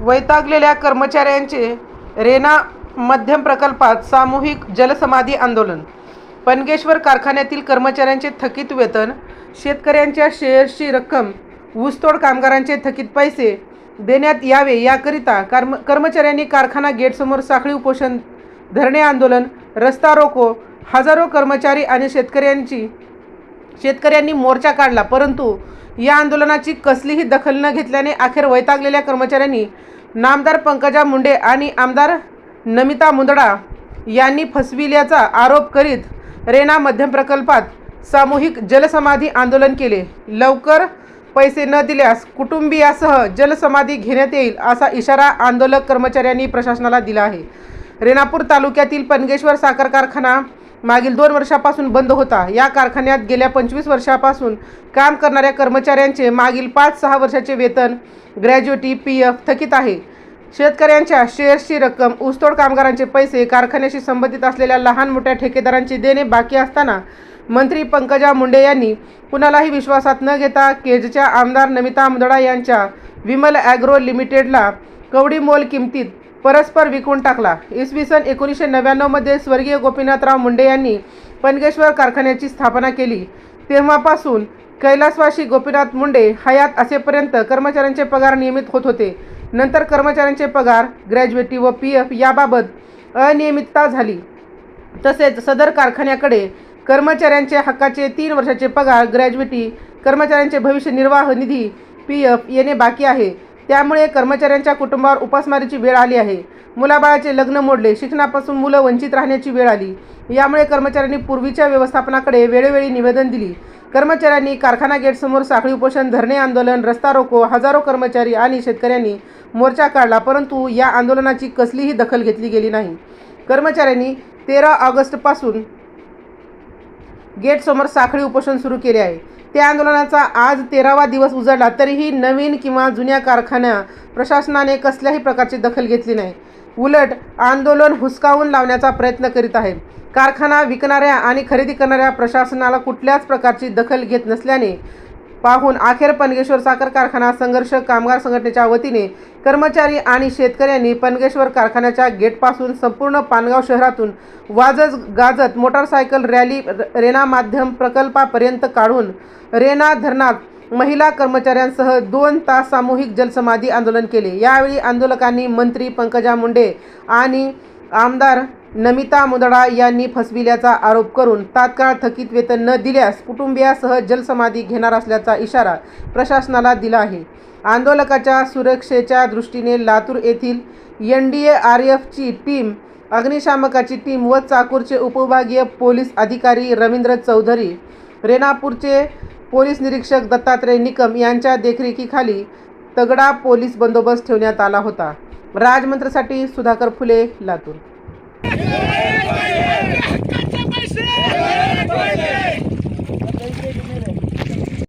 वैतागलेल्या कर्मचाऱ्यांचे रेना मध्यम प्रकल्पात सामूहिक जलसमाधी आंदोलन. पनगेश्वर कारखान्यातील कर्मचाऱ्यांचे थकीत वेतन शेतकऱ्यांच्या शेअर्सची रक्कम ऊसतोड कामगारांचे थकीत पैसे देण्यात यावे याकरिता कर्म कर्मचाऱ्यांनी कारखाना गेटसमोर साखळी उपोषण धरणे आंदोलन रस्ता रोको हजारो कर्मचारी आणि शेतकऱ्यांची शेतकऱ्यांनी मोर्चा काढला परंतु या आंदोलनाची कसलीही दखल न घेतल्याने अखेर वैतागलेल्या कर्मचाऱ्यांनी नामदार पंकजा मुंडे आणि आमदार नमिता मुंदडा यांनी फसविल्याचा आरोप करीत रेना मध्यम प्रकल्पात सामूहिक जलसमाधी आंदोलन केले. लवकर पैसे न दिल्यास कुटुंबियासह जलसमाधी घेण्यात येईल असा इशारा आंदोलक कर्मचाऱ्यांनी प्रशासनाला दिला आहे. रेणापूर तालुक्यातील पनगेश्वर साखर कारखाना मागील दोन वर्षापासून बंद होता. या कारखान्यात गेल्या पंचवीस वर्षापासून काम करणाऱ्या कर्मचाऱ्यांचे मागील पाच सहा वर्षाचे वेतन ग्रॅज्युटी पी एफ थकीत आहे. शेतकऱ्यांच्या शेअर्सची रक्कम ऊसतोड कामगारांचे पैसे कारखान्याशी संबंधित असलेल्या लहान मोठ्या ठेकेदारांची देणे बाकी असताना मंत्री पंकजा मुंडे यांनी कुणालाही विश्वासात न घेता केजच्या आमदार नमिता मुदडा यांच्या विमल ॲग्रो लिमिटेडला कवडी मोल किमतीत परस्पर विकून टाकला. इसवी सन एकोणीसशे नव्याण्णवमध्ये स्वर्गीय गोपीनाथराव मुंडे यांनी पनगेश्वर कारखान्याची स्थापना केली. तेव्हापासून कैलासवासी गोपीनाथ मुंडे हयात असेपर्यंत कर्मचाऱ्यांचे पगार नियमित होत होते. नंतर कर्मचाऱ्यांचे पगार ग्रॅज्युएटी व पी एफ याबाबत अनियमितता झाली. तसेच सदर कारखान्याकडे कर्मचाऱ्यांचे हक्काचे तीन वर्षाचे पगार ग्रॅज्युएटी कर्मचाऱ्यांचे भविष्य निर्वाह निधी पी एफ येणे बाकी आहे. त्यामुळे कर्मचाऱ्यांच्या कुटुंबावर उपासमारीची वेळ आली आहे. मुलाबाळाचे लग्न मोडले. शिक्षणापासून मुलं वंचित राहण्याची वेळ आली. यामुळे कर्मचाऱ्यांनी पूर्वीच्या व्यवस्थापनाकडे वेळोवेळी निवेदन दिली. कर्मचाऱ्यांनी कारखाना गेटसमोर साखळी उपोषण धरणे आंदोलन रस्ता रोको हजारो कर्मचारी आणि शेतकऱ्यांनी मोर्चा काढला परंतु या आंदोलनाची कसलीही दखल घेतली गेली नाही. कर्मचाऱ्यांनी तेरा ऑगस्टपासून गेटसमोर साखळी उपोषण सुरू केले आहे. त्या आंदोलनाचा आज तेरावा दिवस उजळला तरीही नवीन किंवा जुन्या कारखान्या प्रशासनाने कसल्याही प्रकारची दखल घेतली नाही. उलट आंदोलन हुसकावून लावण्याचा प्रयत्न करीत आहे कारखाना विकणाऱ्या आणि खरेदी करणाऱ्या प्रशासनाला कुठल्याच प्रकारची दखल घेत नसल्याने पाहून अखेर पनगेश्वर साखर कारखाना संघर्ष कामगार संघटनेच्या वतीने कर्मचारी आणि शेतकऱ्यांनी पनगेश्वर कारखान्याच्या गेटपासून संपूर्ण पानगाव शहरातून वाजत गाजत मोटारसायकल रॅली रेना माध्यम प्रकल्पापर्यंत काढून रेना धरणात महिला कर्मचाऱ्यांसह दोन तास सामूहिक जलसमाधी आंदोलन केले. यावेळी आंदोलकांनी मंत्री पंकजा मुंडे आणि आमदार नमिता मुदडा यांनी फसविल्याचा आरोप करून तात्काळ थकीत वेतन न दिल्यास कुटुंबियासह जलसमाधी घेणार असल्याचा इशारा प्रशासनाला दिला आहे. आंदोलकाच्या सुरक्षेच्या दृष्टीने लातूर येथील एन डी ए आर एफची टीम अग्निशामकाची टीम व चाकूरचे उपविभागीय पोलीस अधिकारी रवींद्र चौधरी रेणापूरचे पोलीस निरीक्षक दत्तात्रय निकम यांच्या देखरेखीखाली तगडा पोलीस बंदोबस्त ठेवण्यात आला होता. राजमंत्रसाठी सुधाकर फुले Latur. Ele vai! Ele vai! Ele vai!